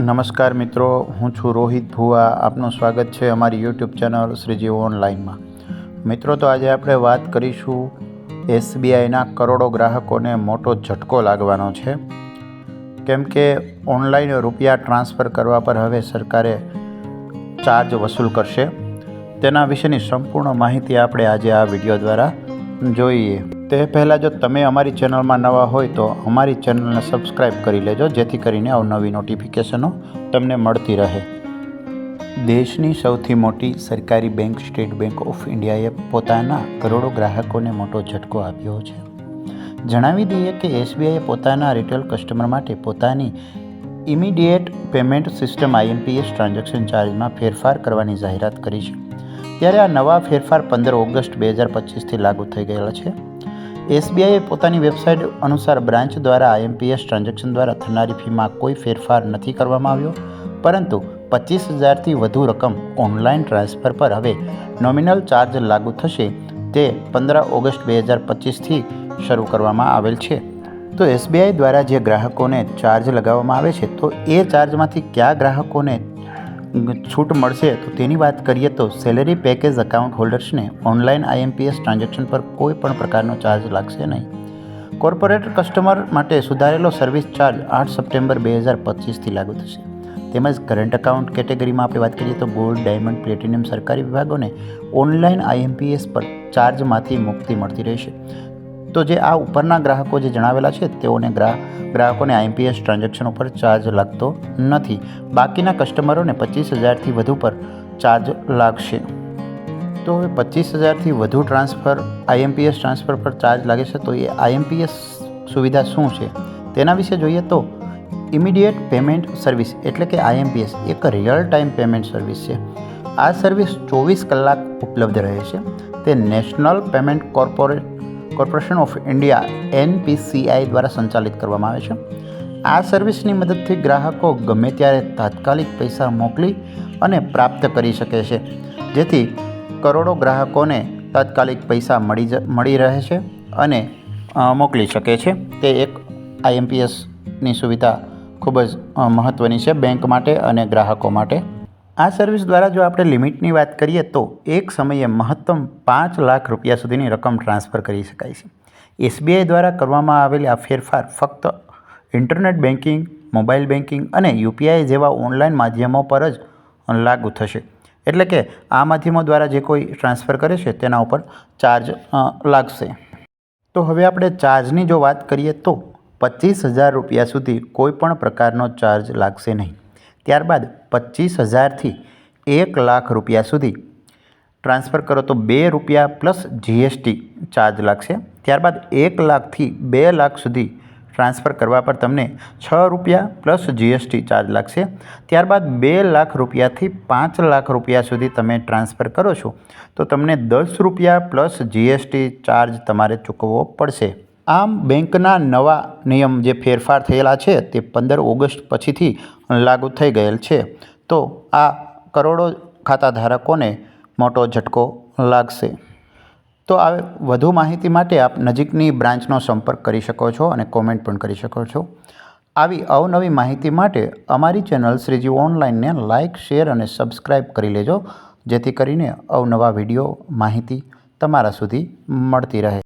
નમસ્કાર મિત્રો, હું છું રોહિત ભુવા. આપનું સ્વાગત છે અમારી યુટ્યુબ ચેનલ શ્રીજી ઓનલાઈનમાં મિત્રો, તો આજે આપણે વાત કરીશું એસબીઆઈના કરોડો ગ્રાહકોને મોટો ઝટકો લાગવાનો છે. કેમ કે ઓનલાઈન રૂપિયા ટ્રાન્સફર કરવા પર હવે સરકારે ચાર્જ વસૂલ કરશે. તેના વિશેની સંપૂર્ણ માહિતી આપણે આજે આ વીડિયો દ્વારા જોઈએ. તે પહેલાં જો તમે અમારી ચેનલમાં નવા હોય તો અમારી ચેનલને સબસ્ક્રાઈબ કરી લેજો, જેથી કરીને અવનવી નોટિફિકેશનો તમને મળતી રહે. દેશની સૌથી મોટી સરકારી બેંક, સ્ટેટ બેંક ઓફ ઇન્ડિયાએ પોતાના કરોડો ગ્રાહકોને મોટો ઝટકો આપ્યો છે. જણાવી દઈએ કે એસબીઆઈએ પોતાના રિટેલ કસ્ટમર માટે પોતાની immediate payment system IMPS transaction ચાર્જમાં ફેરફાર કરવાની જાહેરાત કરી છે. ત્યારે આ નવા ફેરફાર પંદર ઓગસ્ટ બે હજાર પચીસથી લાગુ થઈ ગયેલા છે. એસબીઆઈએ પોતાની વેબસાઇટ અનુસાર બ્રાન્ચ દ્વારા આઈએમપીએસ ટ્રાન્ઝેક્શન દ્વારા થનારી ફીમાં કોઈ ફેરફાર નથી કરવામાં આવ્યો, પરંતુ પચીસ હજારથી વધુ રકમ ઓનલાઈન ટ્રાન્સફર પર હવે નોમિનલ ચાર્જ લાગુ થશે તે પંદર ઓગસ્ટ બે હજાર પચીસથી શરૂ કરવામાં આવેલ છે. તો એસબીઆઈ દ્વારા જે ગ્રાહકોને ચાર્જ લગાવવામાં આવે છે, તો એ ચાર્જમાંથી કયા ગ્રાહકોને છૂટ મળશે તો તેની વાત કરીએ તો સેલેરી પેકેજ એકાઉન્ટ હોલ્ડર્સને ઓનલાઈન આઈએમપીએસ ટ્રાન્ઝેક્શન પર કોઈ પણ પ્રકારનો ચાર્જ લાગશે નહીં. કોર્પોરેટ કસ્ટમર માટે સુધારેલો સર્વિસ ચાર્જ આઠ સપ્ટેમ્બર બે હજાર પચીસથી લાગુ થશે. તેમજ કરંટ એકાઉન્ટ કેટેગરીમાં આપણે વાત કરીએ તો ગોલ્ડ ડાયમંડ પ્લેટિનિયમ સરકારી વિભાગોને ઓનલાઈન આઈએમપીએસ પર ચાર્જમાંથી મુક્તિ મળતી રહેશે. તો જે આ ઉપરના ગ્રાહકો જે જણાવેલા છે, તેઓને ગ્રાહ ગ્રાહકોને આઈએમપીએસ ટ્રાન્ઝેક્શન ઉપર ચાર્જ લાગતો નથી. બાકીના કસ્ટમરોને પચીસ હજારથી વધુ પર ચાર્જ લાગશે. તો હવે પચીસ હજારથી વધુ ટ્રાન્સફર, આઈએમપીએસ ટ્રાન્સફર પર ચાર્જ લાગે છે, તો એ આઈએમપીએસ સુવિધા શું છે? તેના વિશે જોઈએ તો ઇમિડિયેટ પેમેન્ટ સર્વિસ એટલે કે આઈએમપીએસ એક રિયલ ટાઈમ પેમેન્ટ સર્વિસ છે. આ સર્વિસ ચોવીસ કલાક ઉપલબ્ધ રહે છે. તે national payment corporate corporation of India NPCI દ્વારા સંચાલિત કરવામાં આવે છે. આ સર્વિસની મદદથી ગ્રાહકો ગમે ત્યારે તાત્કાલિક પૈસા મોકલી અને પ્રાપ્ત કરી શકે છે. જેથી કરોડો ગ્રાહકોને તાત્કાલિક પૈસા મળી મળી રહે છે અને મોકલી શકે છે. તે એક આઈએમપીએસની સુવિધા ખૂબ જ મહત્ત્વની છે બેંક માટે અને ગ્રાહકો માટે. આ સર્વિસ દ્વારા જો આપણે લિમિટની વાત કરીએ તો એક સમયે મહત્તમ પાંચ લાખ રૂપિયા સુધીની રકમ ટ્રાન્સફર કરી શકાય છે. એસબીઆઈ દ્વારા કરવામાં આવેલી આ ફેરફાર ફક્ત ઇન્ટરનેટ બેન્કિંગ મોબાઈલ બેન્કિંગ અને યુપીઆઈ જેવા ઓનલાઈન માધ્યમો પર જ લાગુ થશે. એટલે કે આ માધ્યમો દ્વારા જે કોઈ ટ્રાન્સફર કરે છે તેના ઉપર ચાર્જ લાગશે. તો હવે આપણે ચાર્જની જો વાત કરીએ તો પચીસ હજાર રૂપિયા સુધી કોઈ પણ પ્રકારનો ચાર્જ લાગશે નહીં. ત્યારબાદ પચીસ હજારથી એક લાખ રૂપિયા સુધી. ટ્રાન્સફર કરો તો બે રૂપિયા પ્લસ જીએસટી ચાર્જ લાગશે. ત્યારબાદ એક લાખથી બે લાખ સુધી ટ્રાન્સફર કરવા પર તમને છ રૂપિયા પ્લસ જીએસટી ચાર્જ લાગશે. ત્યારબાદ બે લાખ રૂપિયાથી પાંચ લાખ રૂપિયા સુધી તમે ટ્રાન્સફર કરો છો. તો તમને દસ રૂપિયા પ્લસ જીએસટી ચાર્જ તમારે ચૂકવવો પડશે. આમ બેંકના નવા નિયમ જે ફેરફાર થયેલા છે તે પંદર ઓગસ્ટ પછીથી લાગુ થઈ ગયેલ છે. તો આ કરોડો ખાતા ધારકોને મોટો ઝટકો લાગશે. તો આ વધુ માહિતી માટે આપ નજીકની બ્રાન્ચનો સંપર્ક કરી શકો છો અને કોમેન્ટ પણ કરી શકો છો. આવી અવનવી માહિતી માટે અમારી ચેનલ શ્રીજી ઓનલાઈનને લાઇક, શેર અને સબસ્ક્રાઈબ કરી લેજો, જેથી કરીને અવનવા વીડિયો માહિતી તમારા સુધી મળતી રહે.